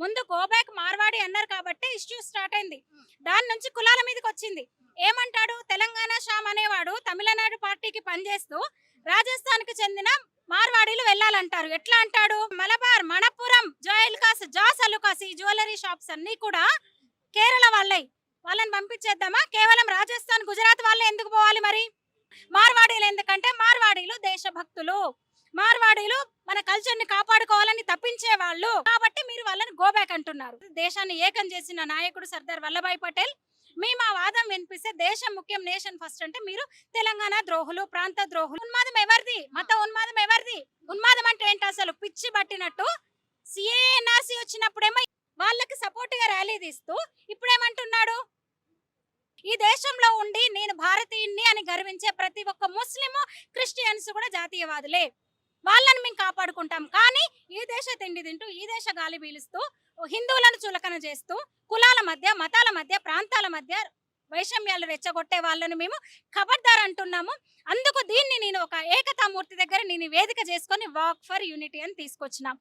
ముందు గోబ్యాక్ మార్వాడి అన్నారు కాబట్టి ఇష్యూ స్టార్ట్ అయింది. దాని నుంచి కులాల మీదకి వచ్చింది. ఏమంటాడు? తెలంగాణ శ్యామ్ అనేవాడు తమిళనాడు పార్టీకి పనిచేస్తూ రాజస్థాన్కి చెందిన మార్వాడీలు వెళ్ళాలంటారు. ఎట్లా అంటాడు? మలబార్ మణపురం జోయల్కాస్ జాస్ అలుకాస్ ఈ జ్యువెలరీ షాప్స్ అన్ని కూడా కేరళ వాళ్ళై వాళ్ళని పంపించేద్దామా? కేవలం రాజస్థాన్ గుజరాత్ వాళ్ళే ఎందుకు పోవాలి మరి? మార్వాడీలు ఎందుకంటే మార్వాడీలు దేశభక్తులు. మార్వాడీలు మన కల్చర్ని కాపాడుకోవాలని తప్పించే వాళ్ళు కాబట్టి వాళ్ళని గోబ్యాక్ అంటున్నారు. దేశాన్ని ఏకం చేసిన నాయకుడు సర్దార్ వల్లభాయ్ పటేల్ మీ మా వాదం వినిపిస్తే దేశం ముఖ్యం నేషన్ ఫస్ట్ అంటే మీరు తెలంగాణ ద్రోహులు ప్రాంత ద్రోహులు. ఉన్మాదం ఎవరిది? మత ఉన్మాదం ఎవరిది? ఉన్మాదం అంటే ఏంటి అసలు? పిచ్చి పట్టినట్టు సిఏఎన్ఆర్సి వచ్చినప్పుడేమో వాళ్ళకి సపోర్ట్గా ర్యాలీ తీస్తూ ఇప్పుడేమంటున్నాడు? ఈ దేశంలో ఉండి నేను భారతీయుణ్ణి అని గర్వించే ప్రతి ఒక్క ముస్లిము క్రిస్టియన్స్ కూడా జాతీయవాదులే. వాళ్ళని మేము కాపాడుకుంటాం. కానీ దేశ తిండి తింటూ ఈ దేశ గాలి పీలుస్తూ హిందువులను చులకన చేస్తూ కులాల మధ్య మతాల మధ్య ప్రాంతాల మధ్య వైషమ్యాలు రెచ్చగొట్టే వాళ్ళని మేము ఖబర్దార్ అంటున్నాము. అందుకు దీన్ని నేను ఒక ఏకతామూర్తి దగ్గర నేను వేదిక చేసుకొని వాక్ ఫర్ యూనిటీ అని తీసుకొచ్చినాం.